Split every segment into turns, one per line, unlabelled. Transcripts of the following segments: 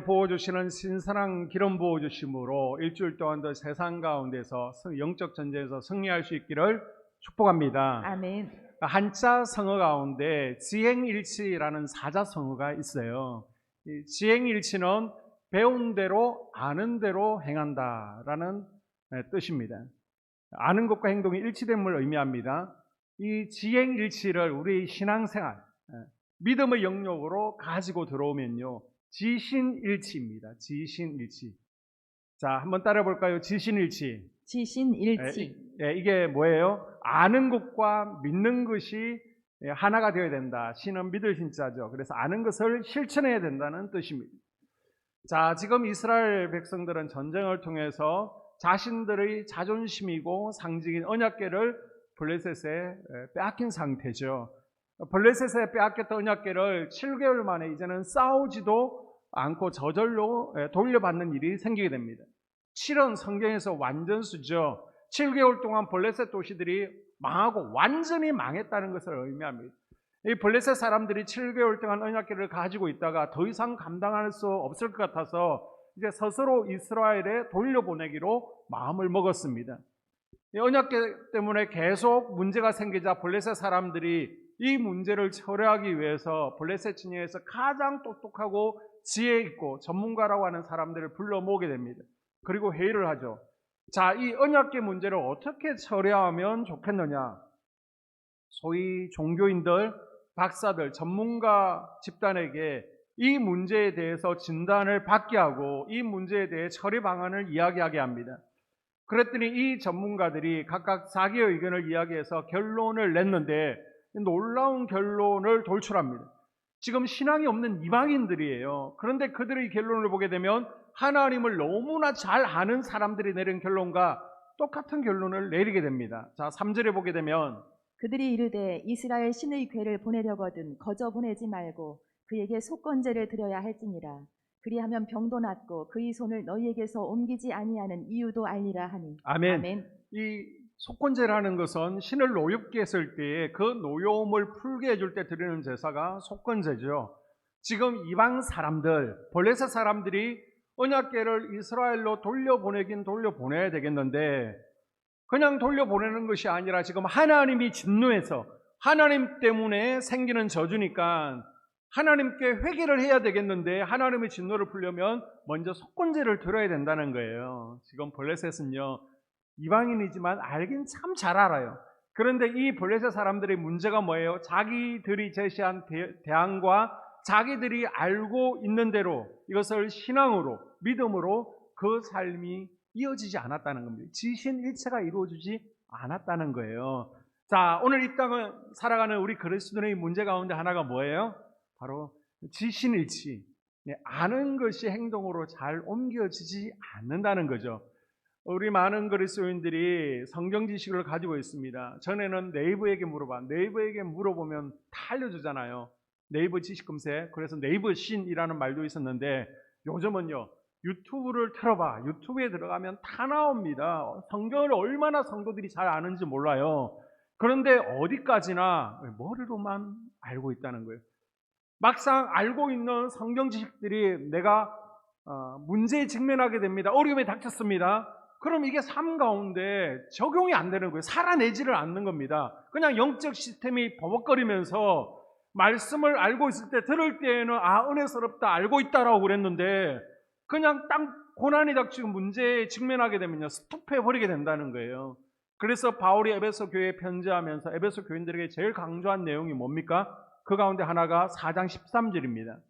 부어주시는 신선한 기름 부어주심으로 일주일 동안도 세상 가운데서 성- 영적 전쟁에서 승리할 수 있기를 축복합니다.
아멘.
한자 성어 가운데 지행일치라는 사자 성어가 있어요. 이 지행일치는 배운 대로 아는 대로 행한다라는 네, 뜻입니다. 아는 것과 행동이 일치됨을 의미합니다. 이 지행일치를 우리 신앙생활, 예, 믿음의 영역으로 가지고 들어오면요. 지신일치입니다. 지신일치. 자, 한번 따라 볼까요? 지신일치.
지신일치.
예, 이- 예, 이게 뭐예요? 아는 것과 믿는 것이 예, 하나가 되어야 된다. 신은 믿을 신자죠. 그래서 아는 것을 실천해야 된다는 뜻입니다. 자, 지금 이스라엘 백성들은 전쟁을 통해서 자신들의 자존심이고 상징인 언약궤를 블레셋에 예, 빼앗긴 상태죠. 블레셋에 빼앗겼던 언약궤를 7개월 만에 이제는 싸우지도 않고 저절로 예, 돌려받는 일이 생기게 됩니다. 7은 성경에서 완전수죠. 7개월 동안 블레셋 도시들이 망하고 완전히 망했다는 것을 의미합니다. 이 블레셋 사람들이 7개월 동안 언약궤를 가지고 있다가 더 이상 감당할 수 없을 것 같아서 이제 스스로 이스라엘에 돌려보내기로 마음을 먹었습니다. 이 언약궤 때문에 계속 문제가 생기자 블레셋 사람들이 이 문제를 처리하기 위해서 블레셋 진영에서 가장 똑똑하고 지혜 있고 전문가라고 하는 사람들을 불러 모으게 됩니다. 그리고 회의를 하죠. 자, 이 언약계 문제를 어떻게 처리하면 좋겠느냐? 소위 종교인들, 박사들, 전문가 집단에게 이 문제에 대해서 진단을 받게 하고 이 문제에 대해 처리 방안을 이야기하게 합니다. 그랬더니 이 전문가들이 각각 자기의 의견을 이야기해서 결론을 냈는데 놀라운 결론을 돌출합니다. 지금 신앙이 없는 이방인들이에요. 그런데 그들의 결론을 보게 되면 하나님을 너무나 잘 아는 사람들이 내린 결론과 똑같은 결론을 내리게 됩니다. 자, 3절에 보게 되면
그들이 이르되 이스라엘 신의 괴를 보내려거든 거저 보내지 말고 그에게 속건제를 드려야 할지니라. 그리하면 병도 낫고 그의 손을 너희에게서 옮기지 아니하는 이유도 알리라 하니.
아멘.
아멘.
이 속건제라는 것은 신을 노엽게 했을 때에 그 노여움을 풀게 해줄 때 드리는 제사가 속건제죠. 지금 이방 사람들, 블레셋 사람들이 언약궤를 이스라엘로 돌려보내긴 돌려보내야 되겠는데 그냥 돌려보내는 것이 아니라 지금 하나님이 진노해서 하나님 때문에 생기는 저주니까 하나님께 회개를 해야 되겠는데 하나님의 진노를 풀려면 먼저 속건제를 들어야 된다는 거예요. 지금 블레셋은요. 이방인이지만 알긴 참 잘 알아요. 그런데 이 블레셋 사람들의 문제가 뭐예요? 자기들이 제시한 대, 대안과 자기들이 알고 있는 대로 이것을 신앙으로 믿음으로 그 삶이 이어지지 않았다는 겁니다. 지신일체가 이루어지지 않았다는 거예요. 자, 오늘 이 땅을 살아가는 우리 그리스도인의 문제 가운데 하나가 뭐예요? 바로 지신일치. 네, 아는 것이 행동으로 잘 옮겨지지 않는다는 거죠. 우리 많은 그리스도인들이 성경 지식을 가지고 있습니다. 전에는 네이버에게 물어봐. 네이버에게 물어보면 다 알려주잖아요. 네이버 지식 검색. 그래서 네이버 신이라는 말도 있었는데 요즘은요. 유튜브를 틀어봐. 유튜브에 들어가면 다 나옵니다. 성경을 얼마나 성도들이 잘 아는지 몰라요. 그런데 어디까지나 머리로만 알고 있다는 거예요. 막상 알고 있는 성경 지식들이 내가 어, 문제에 직면하게 됩니다. 어려움에 닥쳤습니다. 그럼 이게 삶 가운데 적용이 안 되는 거예요. 살아내지를 않는 겁니다. 그냥 영적 시스템이 버벅거리면서 말씀을 알고 있을 때 들을 때에는 아 은혜스럽다 알고 있다라고 그랬는데 그냥 딱 고난이 닥치고 문제에 직면하게 되면요 스톱해 버리게 된다는 거예요. 그래서 바울이 에베소 교회에 편지하면서 에베소 교인들에게 제일 강조한 내용이 뭡니까? 그 가운데 하나가 4장 13절입니다.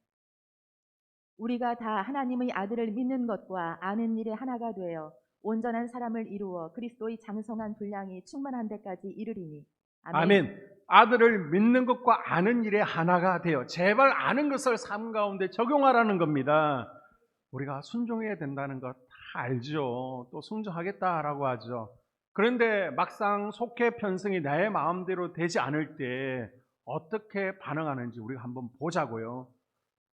우리가 다 하나님의 아들을 믿는 것과 아는 일에 하나가 되어 온전한 사람을 이루어 그리스도의 장성한 분량이 충만한 데까지 이르리니.
아멘. 아들을 믿는 것과 아는 일에 하나가 되어 제발 아는 것을 삶 가운데 적용하라는 겁니다. 우리가 순종해야 된다는 것 다 알죠. 또 순종하겠다라고 하죠. 그런데 막상 속해 편승이 내 마음대로 되지 않을 때 어떻게 반응하는지 우리가 한번 보자고요.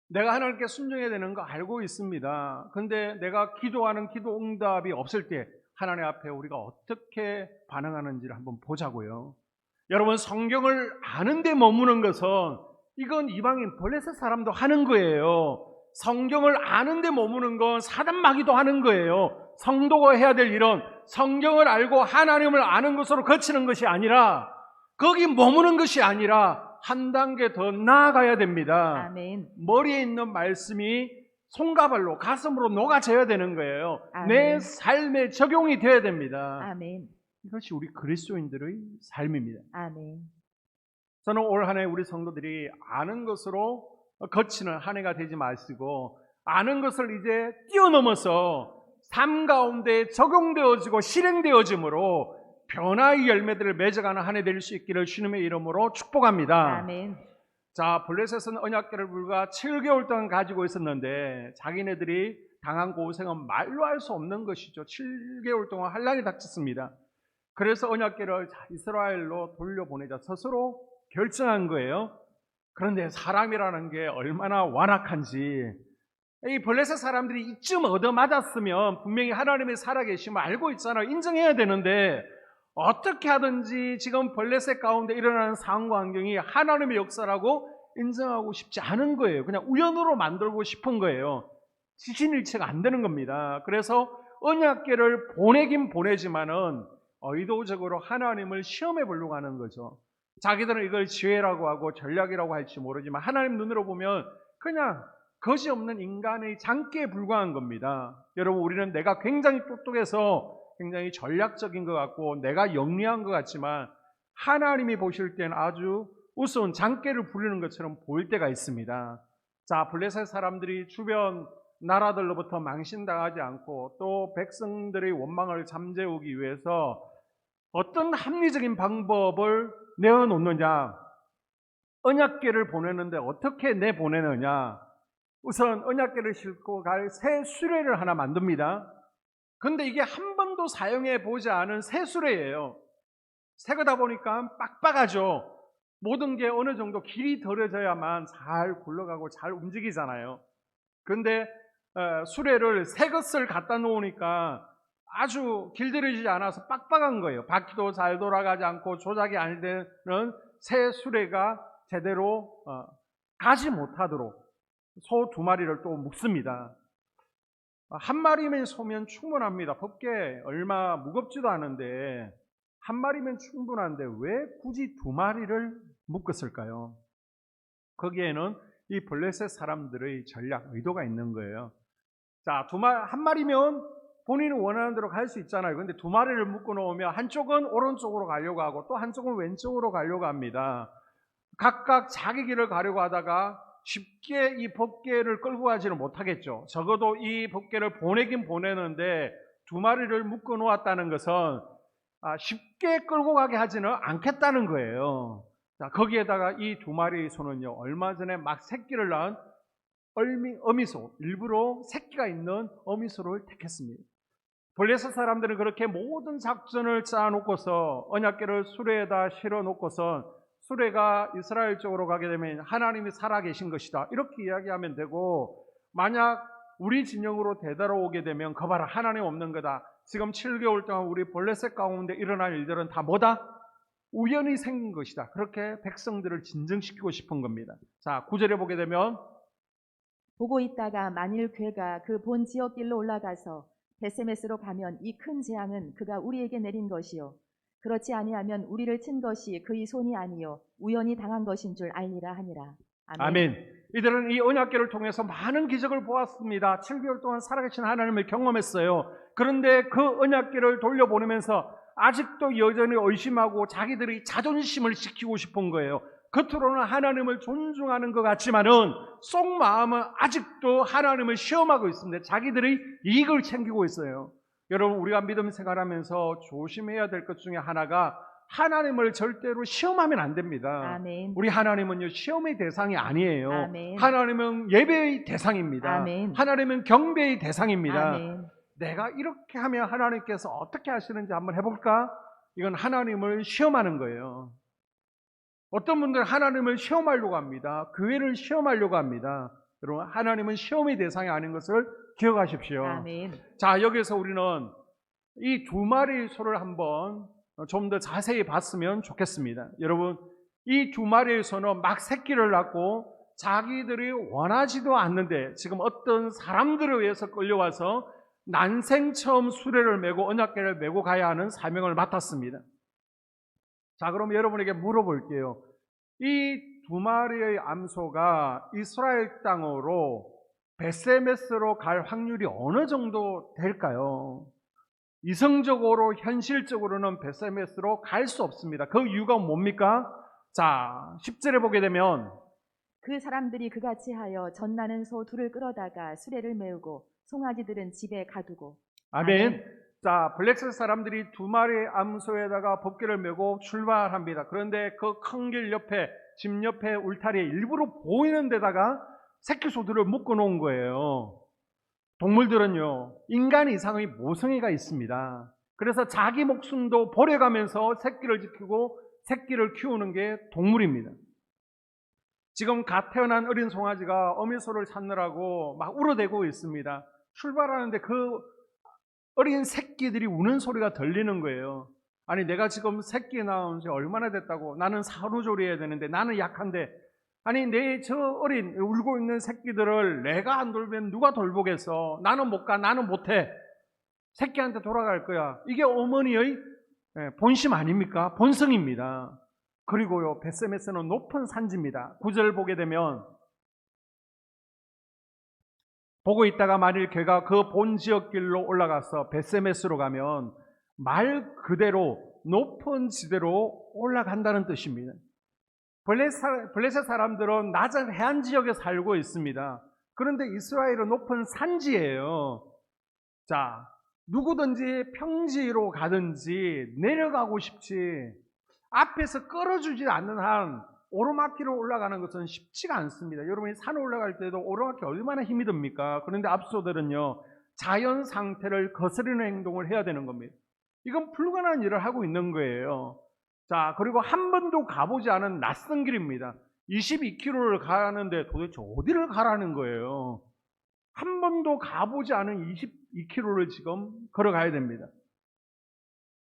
내가 하나님께 순종해야 되는 거 알고 있습니다. 근데 내가 기도하는 기도 응답이 없을 때 하나님 앞에 우리가 어떻게 반응하는지를 한번 보자고요. 여러분 성경을 아는데 머무는 것은 이건 이방인 블레셋 사람도 하는 거예요. 성경을 아는데 머무는 건 사단 마귀도 하는 거예요. 성도가 해야 될 일은 성경을 알고 하나님을 아는 것으로 거치는 것이 아니라 거기 머무는 것이 아니라 한 단계 더 나아가야 됩니다.
아멘.
머리에 있는 말씀이 손가발로 가슴으로 녹아져야 되는 거예요.
아멘.
내 삶에 적용이 되어야 됩니다.
아멘.
이것이 우리 그리스도인들의 삶입니다.
아멘.
저는 올 한 해 우리 성도들이 아는 것으로 거치는 한 해가 되지 마시고 아는 것을 이제 뛰어넘어서 삶 가운데 적용되어지고 실행되어짐으로 변화의 열매들을 맺어가는 한 해 될 수 있기를 주님의 이름으로 축복합니다.
아멘.
자, 블레셋은 언약계를 불과 7개월 동안 가지고 있었는데 자기네들이 당한 고생은 말로 할 수 없는 것이죠. 7개월 동안 환란이 닥쳤습니다. 그래서 언약계를 이스라엘로 돌려보내자 스스로 결정한 거예요. 그런데 사람이라는 게 얼마나 완악한지 이 블레셋 사람들이 이쯤 얻어맞았으면 분명히 하나님이 살아계심을 알고 있잖아요. 인정해야 되는데 어떻게 하든지 지금 블레셋 가운데 일어나는 상황과 환경이 하나님의 역사라고 인정하고 싶지 않은 거예요. 그냥 우연으로 만들고 싶은 거예요. 지신일체가 안 되는 겁니다. 그래서 언약계를 보내긴 보내지만은 의도적으로 하나님을 시험해 보려고 하는 거죠. 자기들은 이걸 지혜라고 하고 전략이라고 할지 모르지만 하나님 눈으로 보면 그냥 것이 없는 인간의 장기에 불과한 겁니다. 여러분 우리는 내가 굉장히 똑똑해서 굉장히 전략적인 것 같고 내가 영리한 것 같지만 하나님이 보실 때는 아주 우스운 장깨를 부리는 것처럼 보일 때가 있습니다. 자, 블레셋 사람들이 주변 나라들로부터 망신당하지 않고 또 백성들의 원망을 잠재우기 위해서 어떤 합리적인 방법을 내어놓느냐? 언약계를 보내는데 어떻게 내보내느냐? 우선 언약계를 싣고 갈 새 수레를 하나 만듭니다. 근데 이게 한 번도 사용해 보지 않은 새 수레예요. 새 거다 보니까 빡빡하죠. 모든 게 어느 정도 길이 덜어져야만 잘 굴러가고 잘 움직이잖아요. 근데 어, 수레를 새 것을 갖다 놓으니까 아주 길들여지지 않아서 빡빡한 거예요. 바퀴도 잘 돌아가지 않고 조작이 안 되는 새 수레가 제대로 어, 가지 못하도록 소 두 마리를 또 묶습니다. 한 마리면 소면 충분합니다. 법계 얼마 무겁지도 않은데 한 마리면 충분한데 왜 굳이 두 마리를 묶었을까요? 거기에는 이 블레셋 사람들의 전략, 의도가 있는 거예요. 자, 두 마리, 한 마리면 본인이 원하는 대로 갈 수 있잖아요. 근데 두 마리를 묶어 놓으면 한쪽은 오른쪽으로 가려고 하고 또 한쪽은 왼쪽으로 가려고 합니다. 각각 자기 길을 가려고 하다가 쉽게 이 법계를 끌고 가지는 못하겠죠. 적어도 이 법계를 보내긴 보내는데 두 마리를 묶어 놓았다는 것은 아, 쉽게 끌고 가게 하지는 않겠다는 거예요. 자, 거기에다가 이 두 마리의 소는요, 얼마 전에 막 새끼를 낳은 어미, 어미소, 일부러 새끼가 있는 어미소를 택했습니다. 블레셋 사람들은 그렇게 모든 작전을 짜놓고서 언약계를 수레에다 실어 놓고선 수레가 이스라엘 쪽으로 가게 되면 하나님이 살아계신 것이다. 이렇게 이야기하면 되고, 만약 우리 진영으로 되돌아 오게 되면 거봐라 하나님 없는 거다. 지금 7개월 동안 우리 블레셋 가운데 일어날 일들은 다 뭐다? 우연히 생긴 것이다. 그렇게 백성들을 진정시키고 싶은 겁니다. 자, 구절에 보게 되면
보고 있다가 만일 괴가 그 본 지역길로 올라가서 베세메스로 가면 이 큰 재앙은 그가 우리에게 내린 것이요 그렇지 아니하면 우리를 친 것이 그의 손이 아니요 우연히 당한 것인 줄 알리라 하니라.
아멘. 이들은 이 언약계를 통해서 많은 기적을 보았습니다. 7개월 동안 살아계신 하나님을 경험했어요. 그런데 그 언약계를 돌려보내면서 아직도 여전히 의심하고 자기들의 자존심을 지키고 싶은 거예요. 겉으로는 하나님을 존중하는 것 같지만은 속 마음은 아직도 하나님을 시험하고 있습니다. 자기들의 이익을 챙기고 있어요. 여러분 우리가 믿음 생활하면서 조심해야 될 것 중에 하나가 하나님을 절대로 시험하면 안 됩니다.
아멘.
우리 하나님은요 시험의 대상이 아니에요.
아멘.
하나님은 예배의 대상입니다.
아멘.
하나님은 경배의 대상입니다.
아멘.
내가 이렇게 하면 하나님께서 어떻게 하시는지 한번 해볼까? 이건 하나님을 시험하는 거예요. 어떤 분들은 하나님을 시험하려고 합니다. 교회를 시험하려고 합니다. 여러분, 하나님은 시험의 대상이 아닌 것을 기억하십시오.
아멘.
자, 여기서 우리는 이 두 마리의 소를 한번 좀 더 자세히 봤으면 좋겠습니다. 여러분, 이 두 마리의 소는 막 새끼를 낳고 자기들이 원하지도 않는데 지금 어떤 사람들에 의해서 끌려와서 난생 처음 수레를 메고 언약궤를 메고 가야 하는 사명을 맡았습니다. 자, 그럼 여러분에게 물어볼게요. 이 두 마리의 암소가 이스라엘 땅으로 베세메스로 갈 확률이 어느 정도 될까요? 이성적으로 현실적으로는 베세메스로 갈 수 없습니다. 그 이유가 뭡니까? 자, 10절에 보게 되면
그 사람들이 그같이 하여 전나는 소 둘을 끌어다가 수레를 메우고 송아지들은 집에 가두고
아멘.
아멘.
자, 블랙스 사람들이 두 마리의 암소에다가 법궤를 메고 출발합니다. 그런데 그 큰 길 옆에, 집 옆에 울타리에 일부러 보이는 데다가 새끼 소들을 묶어 놓은 거예요. 동물들은요, 인간 이상의 모성애가 있습니다. 그래서 자기 목숨도 버려가면서 새끼를 지키고 새끼를 키우는 게 동물입니다. 지금 갓 태어난 어린 송아지가 어미소를 찾느라고 막 울어대고 있습니다. 출발하는데 그 어린 새끼들이 우는 소리가 들리는 거예요. 아니 내가 지금 새끼 낳은 지 얼마나 됐다고? 나는 산후조리해야 되는데 나는 약한데. 아니 내 저 어린 울고 있는 새끼들을 내가 안 돌면 누가 돌보겠어? 나는 못 가 나는 못해. 새끼한테 돌아갈 거야. 이게 어머니의 예, 본심 아닙니까? 본성입니다. 그리고요 베세메스는 높은 산지입니다. 구절 보게 되면 보고 있다가 만일 걔가 그 본 지역 길로 올라가서 베세메스로 가면 말 그대로 높은 지대로 올라간다는 뜻입니다. 블레셋 사람들은 낮은 해안 지역에 살고 있습니다. 그런데 이스라엘은 높은 산지예요. 자, 누구든지 평지로 가든지 내려가고 싶지 앞에서 끌어주지 않는 한 오르막길로 올라가는 것은 쉽지가 않습니다. 여러분이 산 올라갈 때도 오르막길 얼마나 힘이 듭니까? 그런데 앞서들은요, 자연 상태를 거스르는 행동을 해야 되는 겁니다. 이건 불가능한 일을 하고 있는 거예요. 자, 그리고 한 번도 가보지 않은 낯선 길입니다. 22km를 가는데 도대체 어디를 가라는 거예요? 한 번도 가보지 않은 22km를 지금 걸어가야 됩니다.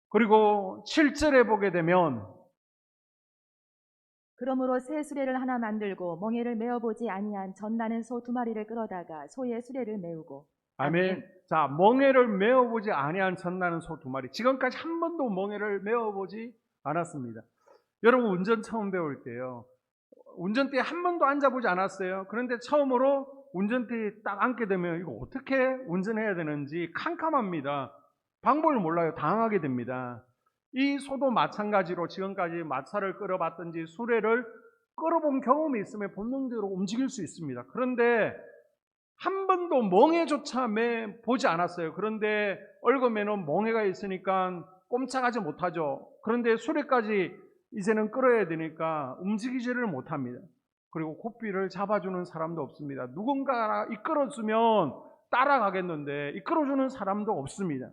그리고 7절에 보게 되면
그러므로 새 수레를 하나 만들고 멍에를 메어보지 아니한 전나는 소 두 마리를 끌어다가 소의 수레를 메우고 아멘.
자, 멍에를 메어보지 아니한 전나는 소 두 마리. 지금까지 한 번도 멍에를 메어보지 않았습니다. 여러분 운전 처음 배울 때요. 운전대에 한 번도 앉아보지 않았어요. 그런데 처음으로 운전대에 딱 앉게 되면 이거 어떻게 운전해야 되는지 캄캄합니다. 방법을 몰라요. 당하게 됩니다. 이 소도 마찬가지로 지금까지 마차를 끌어봤든지 수레를 끌어본 경험이 있으면 본능대로 움직일 수 있습니다. 그런데 한 번도 멍해조차 매 보지 않았어요. 그런데 얽으면은 멍해가 있으니까 꼼짝하지 못하죠. 그런데 수레까지 이제는 끌어야 되니까 움직이지를 못합니다. 그리고 고삐를 잡아주는 사람도 없습니다. 누군가 이끌어주면 따라가겠는데 이끌어주는 사람도 없습니다.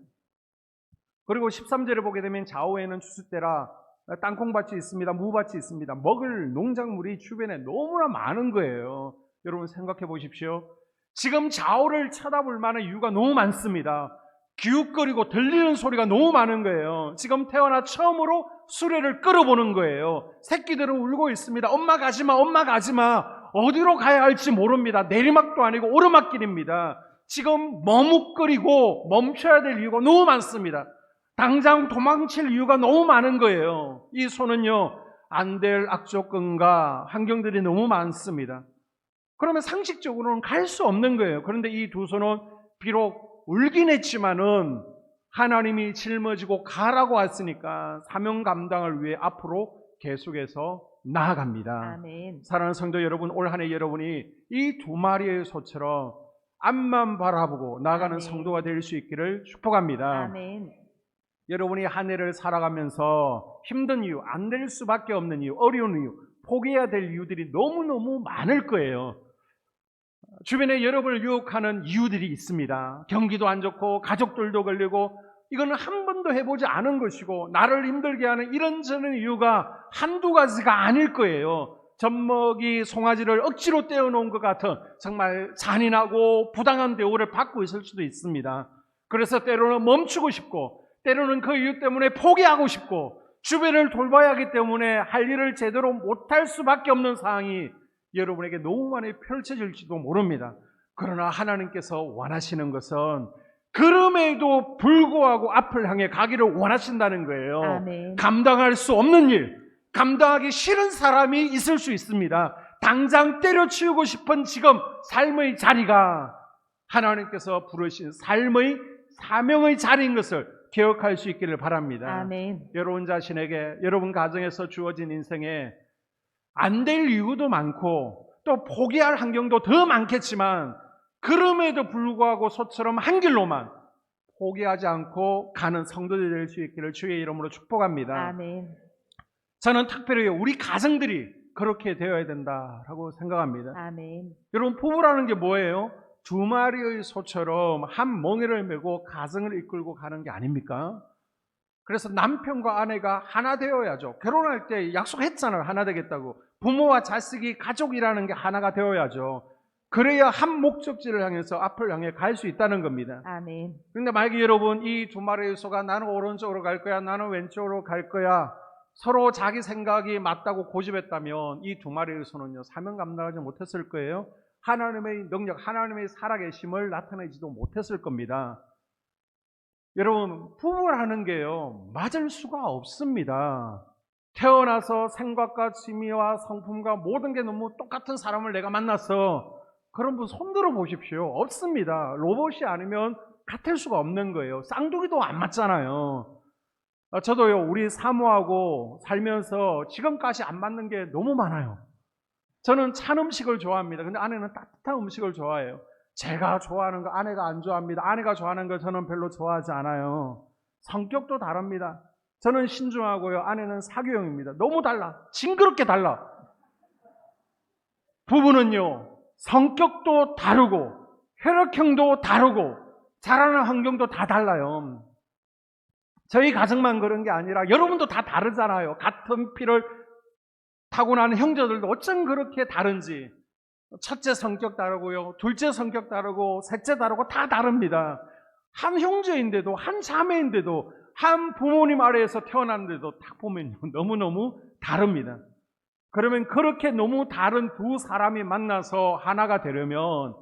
그리고 13절을 보게 되면 좌우에는 추수대라 땅콩밭이 있습니다. 무밭이 있습니다. 먹을 농작물이 주변에 너무나 많은 거예요. 여러분 생각해 보십시오. 지금 좌우를 쳐다볼 만한 이유가 너무 많습니다. 기웃거리고 들리는 소리가 너무 많은 거예요. 지금 태어나 처음으로 수레를 끌어보는 거예요. 새끼들은 울고 있습니다. 엄마 가지마, 엄마 가지마. 어디로 가야 할지 모릅니다. 내리막도 아니고 오르막길입니다. 지금 머뭇거리고 멈춰야 될 이유가 너무 많습니다. 당장 도망칠 이유가 너무 많은 거예요. 이 소는요, 안 될 악조건과 환경들이 너무 많습니다. 그러면 상식적으로는 갈 수 없는 거예요. 그런데 이두 소는 비록 울긴 했지만은 하나님이 짊어지고 가라고 했으니까 사명 감당을 위해 앞으로 계속해서 나아갑니다.
아멘.
사랑하는 성도 여러분, 올 한해 여러분이 이 두 마리의 소처럼 앞만 바라보고 나아가는
아멘.
성도가 될 수 있기를 축복합니다.
아멘.
여러분이 한 해를 살아가면서 힘든 이유, 안 될 수밖에 없는 이유, 어려운 이유, 포기해야 될 이유들이 너무너무 많을 거예요. 주변에 여러분을 유혹하는 이유들이 있습니다. 경기도 안 좋고, 가족들도 걸리고, 이거는 한 번도 해보지 않은 것이고, 나를 힘들게 하는 이런저런 이유가 한두 가지가 아닐 거예요. 젖먹이 송아지를 억지로 떼어놓은 것 같은 정말 잔인하고 부당한 대우를 받고 있을 수도 있습니다. 그래서 때로는 멈추고 싶고, 때로는 그 이유 때문에 포기하고 싶고, 주변을 돌봐야 하기 때문에 할 일을 제대로 못할 수밖에 없는 상황이 여러분에게 너무 많이 펼쳐질지도 모릅니다. 그러나 하나님께서 원하시는 것은 그럼에도 불구하고 앞을 향해 가기를 원하신다는 거예요.
아멘.
감당할 수 없는 일, 감당하기 싫은 사람이 있을 수 있습니다. 당장 때려치우고 싶은 지금 삶의 자리가 하나님께서 부르신 삶의 사명의 자리인 것을 기억할 수 있기를 바랍니다.
아멘.
여러분 자신에게 여러분 가정에서 주어진 인생에 안 될 이유도 많고 또 포기할 환경도 더 많겠지만 그럼에도 불구하고 소처럼 한 길로만 포기하지 않고 가는 성도들이 될 수 있기를 주의 이름으로 축복합니다.
아멘.
저는 특별히 우리 가정들이 그렇게 되어야 된다라고 생각합니다.
아멘.
여러분 부부라는 게 뭐예요? 두 마리의 소처럼 한 멍에를 메고 가정을 이끌고 가는 게 아닙니까? 그래서 남편과 아내가 하나 되어야죠. 결혼할 때 약속했잖아요. 하나 되겠다고. 부모와 자식이 가족이라는 게 하나가 되어야죠. 그래야 한 목적지를 향해서 앞을 향해 갈 수 있다는 겁니다.
아멘.
근데 만약에 여러분 이 두 마리의 소가 나는 오른쪽으로 갈 거야, 나는 왼쪽으로 갈 거야. 서로 자기 생각이 맞다고 고집했다면 이 두 마리의 소는요 사명 감당하지 못했을 거예요. 하나님의 능력, 하나님의 살아계심을 나타내지도 못했을 겁니다. 여러분 부부라는 게요 맞을 수가 없습니다. 태어나서 생각과 취미와 성품과 모든 게 너무 똑같은 사람을 내가 만났어. 그런 분 손들어 보십시오. 없습니다. 로봇이 아니면 같을 수가 없는 거예요. 쌍둥이도 안 맞잖아요. 아, 저도요, 우리 사모하고 살면서 지금까지 안 맞는 게 너무 많아요. 저는 찬 음식을 좋아합니다. 근데 아내는 따뜻한 음식을 좋아해요. 제가 좋아하는 거 아내가 안 좋아합니다. 아내가 좋아하는 거 저는 별로 좋아하지 않아요. 성격도 다릅니다. 저는 신중하고요. 아내는 사교형입니다. 너무 달라. 징그럽게 달라. 부부는요, 성격도 다르고, 혈액형도 다르고, 자라는 환경도 다 달라요. 저희 가정만 그런 게 아니라 여러분도 다 다르잖아요. 같은 피를 타고나는 형제들도 어쩜 그렇게 다른지. 첫째 성격 다르고요. 둘째 성격 다르고, 셋째 다르고 다 다릅니다. 한 형제인데도, 한 자매인데도, 한 부모님 아래에서 태어났는데도 딱 보면 너무너무 다릅니다. 그러면 그렇게 너무 다른 두 사람이 만나서 하나가 되려면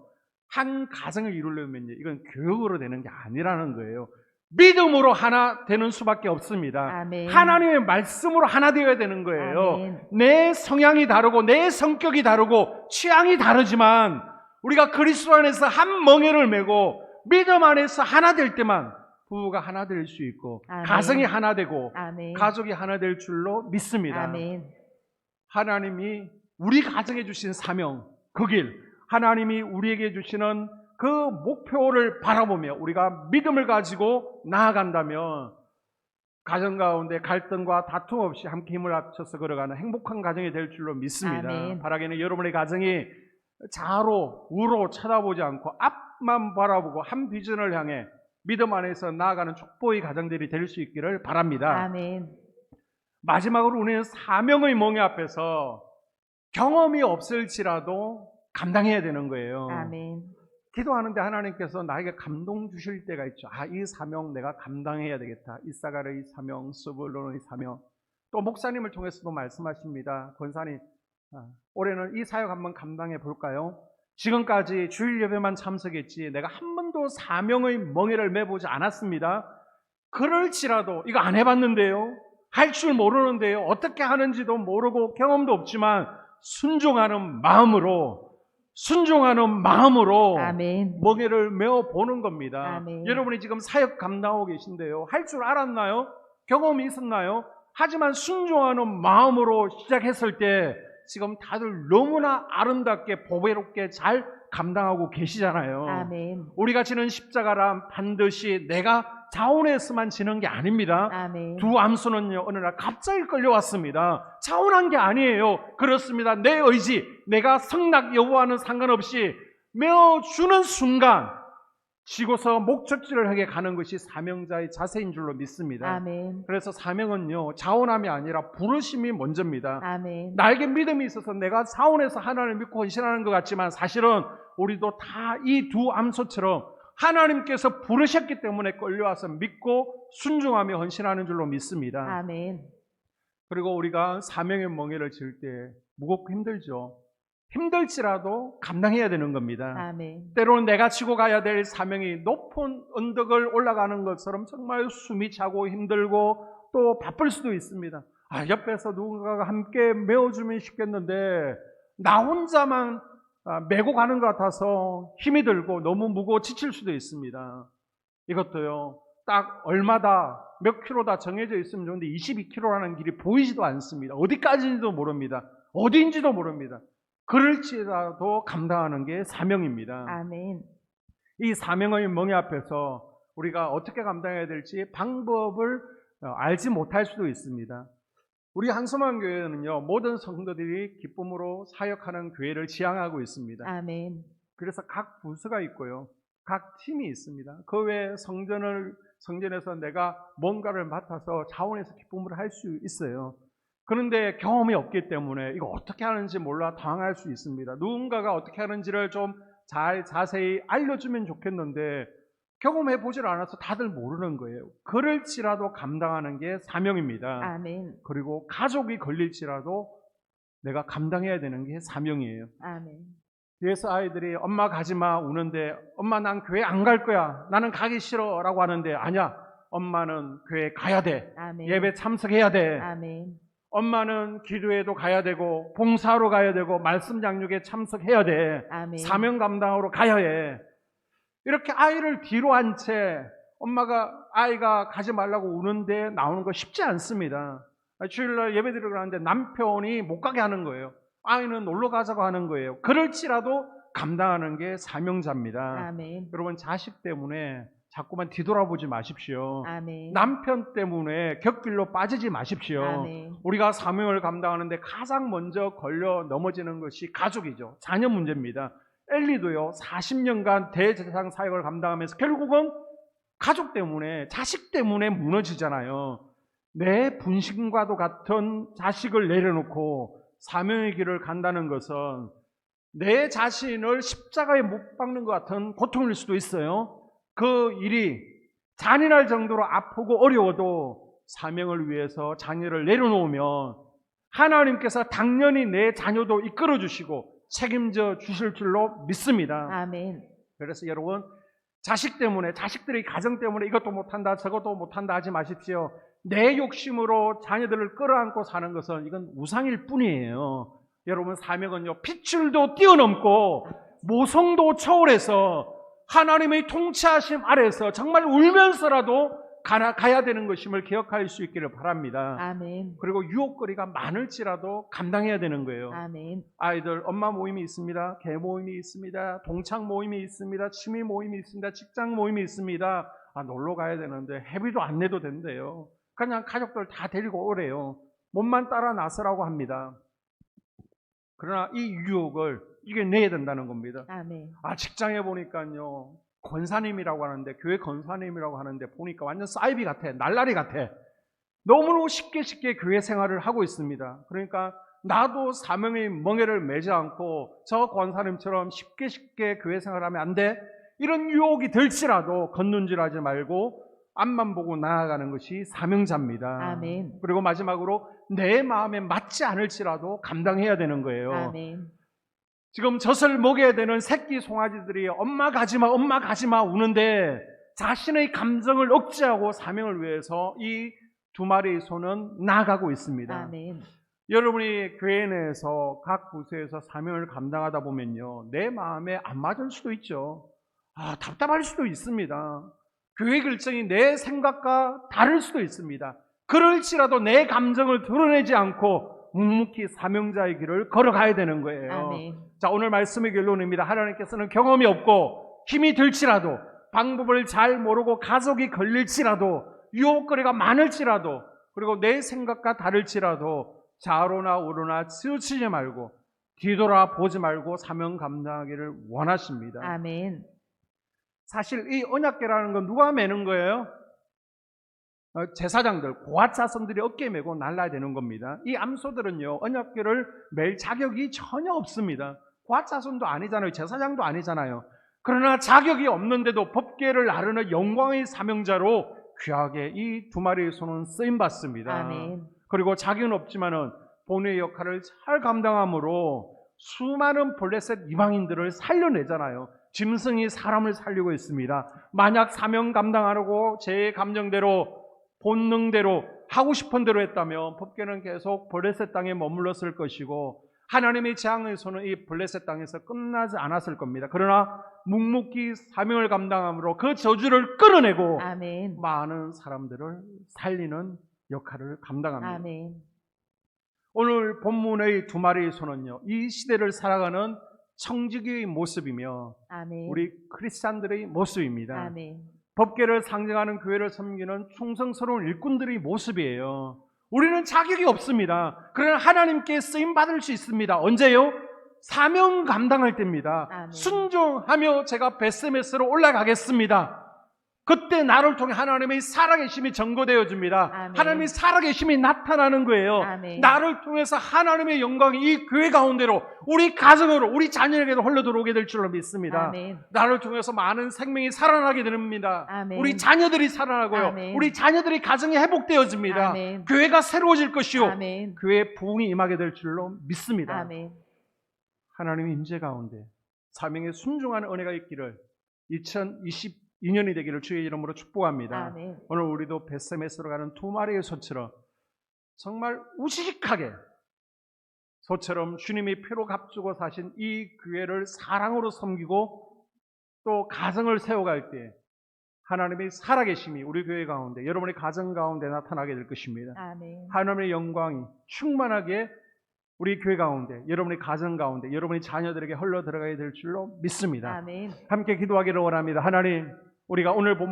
한 가정을 이루려면 이건 교육으로 되는 게 아니라는 거예요. 믿음으로 하나 되는 수밖에 없습니다.
아멘.
하나님의 말씀으로 하나 되어야 되는 거예요.
아멘.
내 성향이 다르고 내 성격이 다르고 취향이 다르지만 우리가 그리스도 안에서 한 멍에를 메고 믿음 안에서 하나 될 때만 부부가 하나 될 수 있고
아멘.
가정이 하나 되고
아멘.
가족이 하나 될 줄로 믿습니다.
아멘.
하나님이 우리 가정에 주신 사명, 그 길, 하나님이 우리에게 주시는 그 목표를 바라보며 우리가 믿음을 가지고 나아간다면 가정 가운데 갈등과 다툼 없이 함께 힘을 합쳐서 걸어가는 행복한 가정이 될 줄로 믿습니다.
아멘.
바라기는 여러분의 가정이 좌로 우로 쳐다보지 않고 앞만 바라보고 한 비전을 향해 믿음 안에서 나아가는 축복의 가정들이 될 수 있기를 바랍니다.
아멘.
마지막으로 우리는 사명의 멍에 앞에서 경험이 없을지라도 감당해야 되는 거예요.
아멘.
기도하는데 하나님께서 나에게 감동 주실 때가 있죠. 아, 이 사명 내가 감당해야 되겠다. 이사가의 사명, 스불론의 사명. 또 목사님을 통해서도 말씀하십니다. 권사님, 아, 올해는 이 사역 한번 감당해 볼까요? 지금까지 주일 예배만 참석했지 내가 한 번도 사명의 멍에를 매보지 않았습니다. 그럴지라도 이거 안 해봤는데요. 할 줄 모르는데요. 어떻게 하는지도 모르고 경험도 없지만 순종하는 마음으로 순종하는 마음으로
아멘.
멍에를 메어 보는 겁니다.
아멘.
여러분이 지금 사역 감당하고 계신데요. 할 줄 알았나요? 경험이 있었나요? 하지만 순종하는 마음으로 시작했을 때 지금 다들 너무나 아름답게 보배롭게 잘 감당하고 계시잖아요.
아멘.
우리가 지는 십자가란 반드시 내가 자원해서만 지는 게 아닙니다.
아멘.
두 암수는요, 어느 날 갑자기 끌려왔습니다. 자원한 게 아니에요. 그렇습니다. 내 의지, 내가 성낙 여부와는 상관없이 메어주는 순간, 지고서 목적지를 향해 가는 것이 사명자의 자세인 줄로 믿습니다.
아멘.
그래서 사명은요, 자원함이 아니라 부르심이 먼저입니다.
아멘.
나에게 믿음이 있어서 내가 사원에서 하나님을 믿고 헌신하는 것 같지만 사실은 우리도 다 이 두 암소처럼 하나님께서 부르셨기 때문에 끌려와서 믿고 순종하며 헌신하는 줄로 믿습니다.
아멘.
그리고 우리가 사명의 멍에를 질 때 무겁고 힘들죠. 힘들지라도 감당해야 되는 겁니다.
아멘.
때로는 내가 지고 가야 될 사명이 높은 언덕을 올라가는 것처럼 정말 숨이 차고 힘들고 또 바쁠 수도 있습니다. 아, 옆에서 누군가가 함께 메워주면 쉽겠는데 나 혼자만 아, 메고 가는 것 같아서 힘이 들고 너무 무거워 지칠 수도 있습니다. 이것도요, 딱 얼마다 몇 킬로다 정해져 있으면 좋은데 22킬로라는 길이 보이지도 않습니다. 어디까지인지도 모릅니다. 어디인지도 모릅니다. 그럴지라도 감당하는 게 사명입니다.
아멘.
이 사명의 멍에 앞에서 우리가 어떻게 감당해야 될지 방법을 어, 알지 못할 수도 있습니다. 우리 한소만 교회는요, 모든 성도들이 기쁨으로 사역하는 교회를 지향하고 있습니다.
아멘.
그래서 각 부서가 있고요. 각 팀이 있습니다. 그 외에 성전을 성전에서 내가 뭔가를 맡아서 자원해서 기쁨을 할 수 있어요. 그런데 경험이 없기 때문에 이거 어떻게 하는지 몰라 당황할 수 있습니다. 누군가가 어떻게 하는지를 좀 잘 자세히 알려주면 좋겠는데 경험해 보질 않아서 다들 모르는 거예요. 그럴지라도 감당하는 게 사명입니다.
아멘.
그리고 가족이 걸릴지라도 내가 감당해야 되는 게 사명이에요.
아멘.
뒤에서 아이들이 엄마 가지 마 우는데 엄마 난 교회 안 갈 거야 나는 가기 싫어라고 하는데 아니야 엄마는 교회 가야 돼
아멘.
예배 참석해야 돼
아멘.
엄마는 기도회도 가야 되고 봉사하러 가야 되고 말씀 장육에 참석해야 돼.
아멘.
사명 감당하러 가야 해. 이렇게 아이를 뒤로 한 채 엄마가 아이가 가지 말라고 우는데 나오는 거 쉽지 않습니다. 주일날 예배 드리러 가는데 남편이 못 가게 하는 거예요. 아이는 놀러 가자고 하는 거예요. 그럴지라도 감당하는 게 사명자입니다.
아멘.
여러분 자식 때문에 자꾸만 뒤돌아보지 마십시오
아멘.
남편 때문에 곁길로 빠지지 마십시오
아멘.
우리가 사명을 감당하는데 가장 먼저 걸려 넘어지는 것이 가족이죠. 자녀 문제입니다. 엘리도요, 40년간 대제사장 사역을 감당하면서 결국은 가족 때문에, 자식 때문에 무너지잖아요. 내 분신과도 같은 자식을 내려놓고 사명의 길을 간다는 것은 내 자신을 십자가에 못 박는 것 같은 고통일 수도 있어요. 그 일이 잔인할 정도로 아프고 어려워도 사명을 위해서 자녀를 내려놓으면 하나님께서 당연히 내 자녀도 이끌어 주시고 책임져 주실 줄로 믿습니다.
아멘.
그래서 여러분 자식 때문에 자식들의 가정 때문에 이것도 못한다 저것도 못한다 하지 마십시오. 내 욕심으로 자녀들을 끌어안고 사는 것은 이건 우상일 뿐이에요. 여러분 사명은요 핏줄도 뛰어넘고 모성도 초월해서 하나님의 통치하심 아래서 정말 울면서라도 가나, 가야 되는 것임을 기억할 수 있기를 바랍니다.
아멘.
그리고 유혹거리가 많을지라도 감당해야 되는 거예요.
아멘.
아이들 엄마 모임이 있습니다. 개 모임이 있습니다. 동창 모임이 있습니다. 취미 모임이 있습니다. 직장 모임이 있습니다. 아, 놀러 가야 되는데 회비도 안 내도 된대요. 그냥 가족들 다 데리고 오래요. 몸만 따라 나서라고 합니다. 그러나 이 유혹을 이겨내야 된다는 겁니다.
아멘.
아, 직장에 보니까요. 권사님이라고 하는데, 교회 권사님이라고 하는데, 보니까 완전 사이비 같아. 날라리 같아. 너무너무 쉽게 쉽게 교회 생활을 하고 있습니다. 그러니까, 나도 사명의 멍에를 매지 않고, 저 권사님처럼 쉽게 쉽게 교회 생활하면 안 돼. 이런 유혹이 될지라도 걷는질 하지 말고, 앞만 보고 나아가는 것이 사명자입니다.
아멘.
그리고 마지막으로, 내 마음에 맞지 않을지라도 감당해야 되는 거예요.
아멘.
지금 젖을 먹여야 되는 새끼 송아지들이 엄마 가지마, 엄마 가지마 우는데 자신의 감정을 억제하고 사명을 위해서 이 두 마리의 소는 나아가고 있습니다.
아멘.
여러분이 교회 내에서 각 부서에서 사명을 감당하다 보면요. 내 마음에 안 맞을 수도 있죠. 아, 답답할 수도 있습니다. 교회 결정이 내 생각과 다를 수도 있습니다. 그럴지라도 내 감정을 드러내지 않고 묵묵히 사명자의 길을 걸어가야 되는 거예요.
아멘.
자, 오늘 말씀의 결론입니다. 하나님께서는 경험이 없고 힘이 들지라도 방법을 잘 모르고 가족이 걸릴지라도 유혹거리가 많을지라도 그리고 내 생각과 다를지라도 좌로나 우로나 치우치지 말고 뒤돌아 보지 말고 사명 감당하기를 원하십니다.
아멘.
사실 이 언약계라는 건 누가 매는 거예요? 어, 제사장들, 고아 자손들이 어깨에 메고 날라야 되는 겁니다. 이 암소들은요, 언약계를 멜 자격이 전혀 없습니다. 고아 자손도 아니잖아요. 제사장도 아니잖아요. 그러나 자격이 없는데도 법계를 나르는 영광의 사명자로 귀하게 이 두 마리의 소는 쓰임 받습니다.
아멘.
그리고 자격은 없지만은 본의 역할을 잘 감당함으로 수많은 블레셋 이방인들을 살려내잖아요. 짐승이 사람을 살리고 있습니다. 만약 사명 감당하려고 제 감정대로 본능대로 하고 싶은 대로 했다면 법계는 계속 블레셋 땅에 머물렀을 것이고 하나님의 재앙에서는 이 블레셋 땅에서 끝나지 않았을 겁니다. 그러나 묵묵히 사명을 감당함으로 그 저주를 끌어내고
아멘.
많은 사람들을 살리는 역할을 감당합니다.
아멘.
오늘 본문의 두 마리의 소는요, 이 시대를 살아가는 청지기의 모습이며
아멘.
우리 크리스찬들의 모습입니다.
아멘.
법계를 상징하는 교회를 섬기는 충성스러운 일꾼들의 모습이에요. 우리는 자격이 없습니다. 그러나 하나님께 쓰임 받을 수 있습니다. 언제요? 사명 감당할 때입니다.
아멘.
순종하며 제가 베스메스로 올라가겠습니다. 그때 나를 통해 하나님의 살아계 심이 전거되어 줍니다.
아멘.
하나님의 살아계 심이 나타나는 거예요.
아멘.
나를 통해서 하나님의 영광이 이 교회 가운데로 우리 가정으로 우리 자녀에게도 흘러 들어오게 될 줄로 믿습니다.
아멘.
나를 통해서 많은 생명이 살아나게 됩니다.
아멘.
우리 자녀들이 살아나고요.
아멘.
우리 자녀들이 가정이 회복되어집니다.
아멘.
교회가 새로워질 것이요.
아멘.
교회에 부흥이 임하게 될 줄로 믿습니다.
아멘.
하나님의 임재 가운데 사명에 순종하는 은혜가 있기를 2022년이 되기를 주의 이름으로 축복합니다.
아멘.
오늘 우리도 베스메스로 가는 두 마리의 소처럼 정말 우직하게 소처럼 주님이 피로 값주고 사신 이 교회를 사랑으로 섬기고 또 가정을 세워갈 때 하나님의 살아계심이 우리 교회 가운데 여러분의 가정 가운데 나타나게 될 것입니다.
아멘.
하나님의 영광이 충만하게 우리 교회 가운데 여러분의 가정 가운데 여러분의 자녀들에게 흘러 들어가게 될 줄로 믿습니다.
아멘.
함께 기도하기를 원합니다. 하나님, 우리가 오늘 본